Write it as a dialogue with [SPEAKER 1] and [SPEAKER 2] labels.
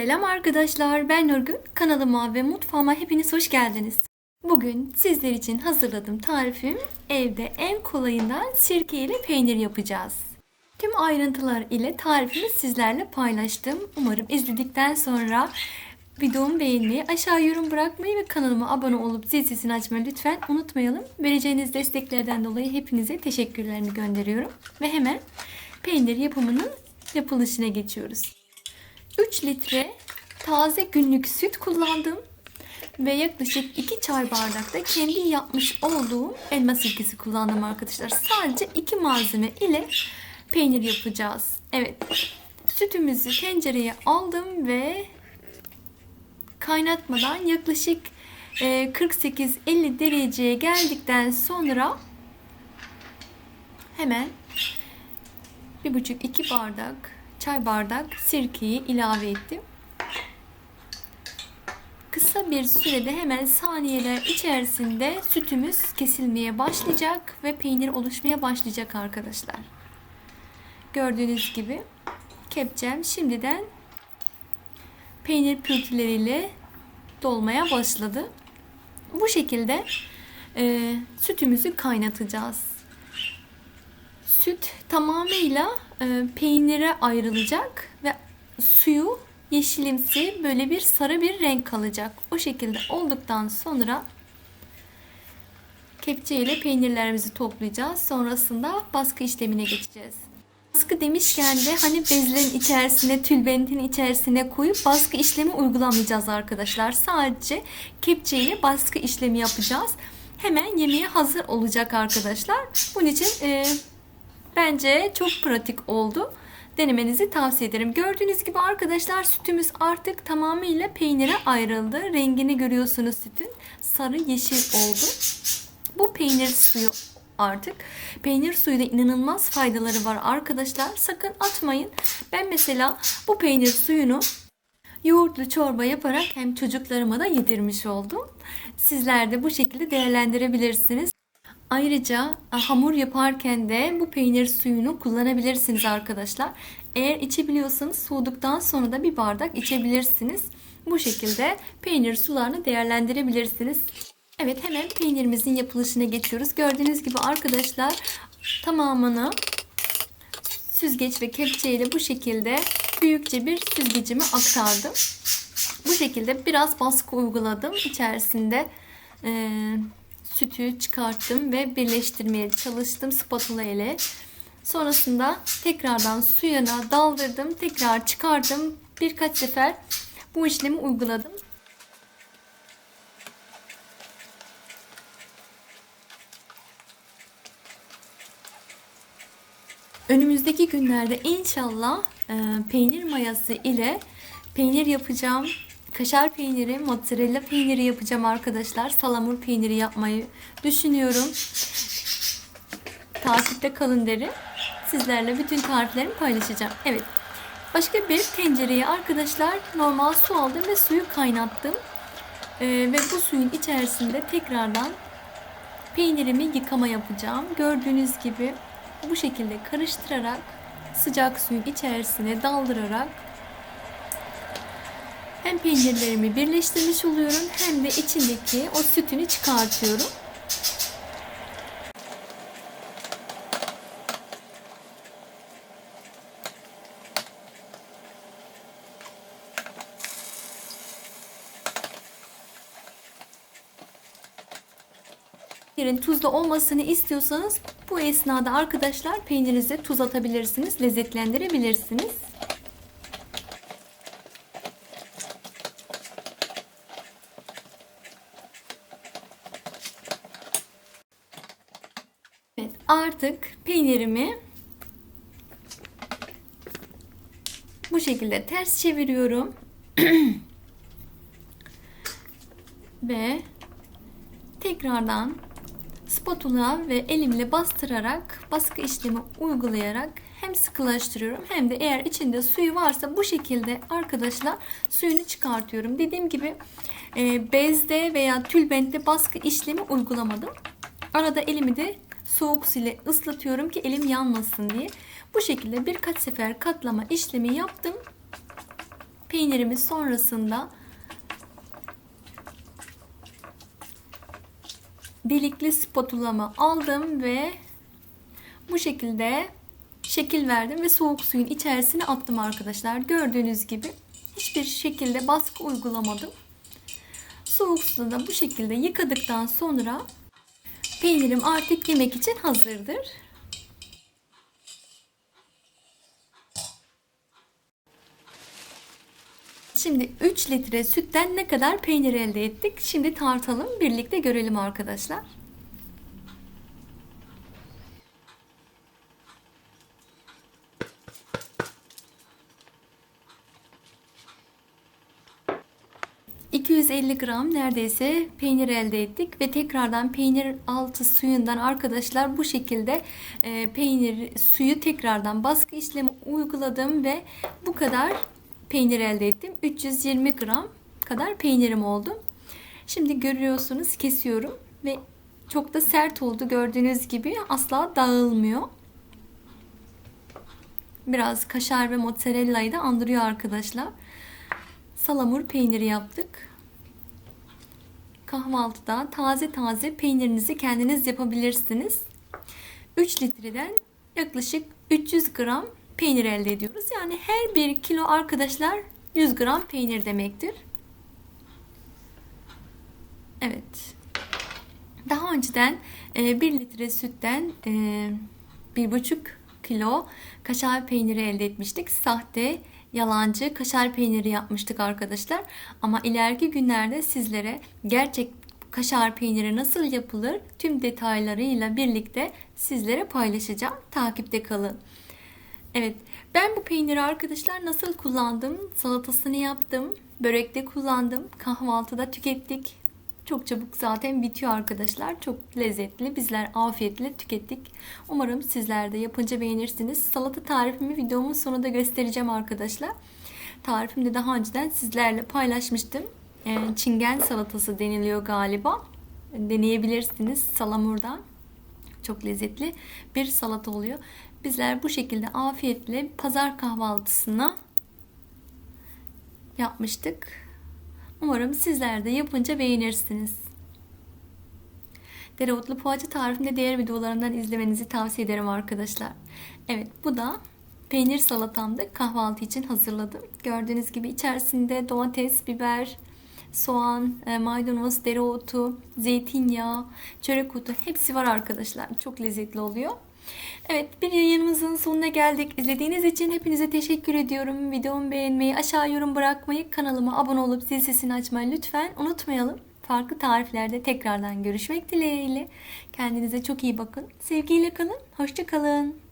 [SPEAKER 1] Selam arkadaşlar, ben Nurgül. Kanalıma ve mutfağıma hepiniz hoş geldiniz. Bugün sizler için hazırladığım tarifim evde en kolayından sirke ile peynir yapacağız. Tüm ayrıntılar ile tarifimi sizlerle paylaştım. Umarım izledikten sonra videomu beğenmeyi, aşağı yorum bırakmayı ve kanalıma abone olup zil sesini açmayı lütfen unutmayalım. Vereceğiniz desteklerden dolayı hepinize teşekkürlerimi gönderiyorum. Ve hemen peynir yapımının yapılışına geçiyoruz. 3 litre taze günlük süt kullandım ve yaklaşık 2 çay bardak da kendi yapmış olduğum elma sirkesi kullandım arkadaşlar. Sadece iki malzeme ile peynir yapacağız. Evet. Sütümüzü tencereye aldım ve kaynatmadan yaklaşık 48-50 dereceye geldikten sonra hemen 1,5-2 bardak çay bardak sirkeyi ilave ettim. Kısa bir sürede hemen saniyeler içerisinde sütümüz kesilmeye başlayacak ve peynir oluşmaya başlayacak arkadaşlar. Gördüğünüz gibi kepçem şimdiden peynir pürtüleriyle dolmaya başladı. Bu şekilde e, sütümüzü kaynatacağız. Süt tamamıyla e, peynire ayrılacak ve suyu yeşilimsi böyle bir sarı bir renk kalacak. O şekilde olduktan sonra kepçe ile peynirlerimizi toplayacağız. Sonrasında baskı işlemine geçeceğiz. Baskı demişken de hani bezlerin içerisine, tülbentin içerisine koyup baskı işlemi uygulamayacağız arkadaşlar. Sadece kepçe ile baskı işlemi yapacağız. Hemen yemeğe hazır olacak arkadaşlar. Bunun için e, Bence çok pratik oldu. Denemenizi tavsiye ederim. Gördüğünüz gibi arkadaşlar sütümüz artık tamamıyla peynire ayrıldı. Rengini görüyorsunuz sütün. Sarı yeşil oldu. Bu peynir suyu artık. Peynir suyu da inanılmaz faydaları var arkadaşlar. Sakın atmayın. Ben mesela bu peynir suyunu yoğurtlu çorba yaparak hem çocuklarıma da yedirmiş oldum. Sizler de bu şekilde değerlendirebilirsiniz. Ayrıca e, hamur yaparken de bu peynir suyunu kullanabilirsiniz arkadaşlar. Eğer içebiliyorsanız soğuduktan sonra da bir bardak içebilirsiniz. Bu şekilde peynir sularını değerlendirebilirsiniz. Evet hemen peynirimizin yapılışına geçiyoruz. Gördüğünüz gibi arkadaşlar tamamını süzgeç ve kepçe ile bu şekilde büyükçe bir süzgecime aktardım. Bu şekilde biraz baskı uyguladım. İçerisinde e, sütü çıkarttım ve birleştirmeye çalıştım spatula ile. Sonrasında tekrardan suyuna daldırdım. Tekrar çıkardım. Birkaç sefer bu işlemi uyguladım. Önümüzdeki günlerde inşallah e, peynir mayası ile peynir yapacağım kaşar peyniri, mozzarella peyniri yapacağım arkadaşlar. Salamur peyniri yapmayı düşünüyorum. Takipte kalın derim. Sizlerle bütün tariflerimi paylaşacağım. Evet. Başka bir tencereye arkadaşlar normal su aldım ve suyu kaynattım. Ee, ve bu suyun içerisinde tekrardan peynirimi yıkama yapacağım. Gördüğünüz gibi bu şekilde karıştırarak sıcak suyun içerisine daldırarak hem peynirlerimi birleştirmiş oluyorum hem de içindeki o sütünü çıkartıyorum. Peynirin tuzlu olmasını istiyorsanız bu esnada arkadaşlar peynirinize tuz atabilirsiniz, lezzetlendirebilirsiniz. Evet artık peynirimi bu şekilde ters çeviriyorum. ve tekrardan spatula ve elimle bastırarak baskı işlemi uygulayarak hem sıkılaştırıyorum hem de eğer içinde suyu varsa bu şekilde arkadaşlar suyunu çıkartıyorum. Dediğim gibi e, bezde veya tülbentte baskı işlemi uygulamadım. Arada elimi de soğuk su ile ıslatıyorum ki elim yanmasın diye. Bu şekilde birkaç sefer katlama işlemi yaptım. Peynirimi sonrasında delikli spatulamı aldım ve bu şekilde şekil verdim ve soğuk suyun içerisine attım arkadaşlar. Gördüğünüz gibi hiçbir şekilde baskı uygulamadım. Soğuk suda da bu şekilde yıkadıktan sonra peynirim artık yemek için hazırdır. Şimdi 3 litre sütten ne kadar peynir elde ettik? Şimdi tartalım, birlikte görelim arkadaşlar. ...250 gram neredeyse peynir elde ettik ve tekrardan peynir altı suyundan arkadaşlar bu şekilde e, peynir suyu tekrardan baskı işlemi uyguladım ve bu kadar peynir elde ettim. 320 gram kadar peynirim oldu. Şimdi görüyorsunuz kesiyorum ve çok da sert oldu. Gördüğünüz gibi asla dağılmıyor. Biraz kaşar ve mozzarella'yı da andırıyor arkadaşlar. Salamur peyniri yaptık. Kahvaltıda taze taze peynirinizi kendiniz yapabilirsiniz. 3 litreden yaklaşık 300 gram peynir elde ediyoruz. Yani her bir kilo arkadaşlar 100 gram peynir demektir. Evet. Daha önceden 1 litre sütten 1,5 kilo kaşar peyniri elde etmiştik. Sahte, yalancı kaşar peyniri yapmıştık arkadaşlar. Ama ileriki günlerde sizlere gerçek kaşar peyniri nasıl yapılır tüm detaylarıyla birlikte sizlere paylaşacağım. Takipte kalın. Evet, ben bu peyniri arkadaşlar nasıl kullandım? Salatasını yaptım, börekte kullandım, kahvaltıda tükettik. Çok çabuk zaten bitiyor arkadaşlar. Çok lezzetli. Bizler afiyetle tükettik. Umarım sizler de yapınca beğenirsiniz. Salata tarifimi videomun sonunda göstereceğim arkadaşlar. Tarifimde daha önceden sizlerle paylaşmıştım. Ee, çingen salatası deniliyor galiba. Deneyebilirsiniz salamurdan. Çok lezzetli bir salata oluyor. Bizler bu şekilde afiyetle pazar kahvaltısına yapmıştık. Umarım sizler de yapınca beğenirsiniz. Dereotlu poğaça tarifinde diğer videolarımdan izlemenizi tavsiye ederim arkadaşlar. Evet bu da peynir salatamda kahvaltı için hazırladım. Gördüğünüz gibi içerisinde domates, biber, soğan, e, maydanoz, dereotu, zeytinyağı, çörek otu hepsi var arkadaşlar. Çok lezzetli oluyor. Evet bir yayınımızın sonuna geldik. İzlediğiniz için hepinize teşekkür ediyorum. Videomu beğenmeyi, aşağı yorum bırakmayı, kanalıma abone olup zil sesini açmayı lütfen unutmayalım. Farklı tariflerde tekrardan görüşmek dileğiyle. Kendinize çok iyi bakın. Sevgiyle kalın. Hoşça kalın.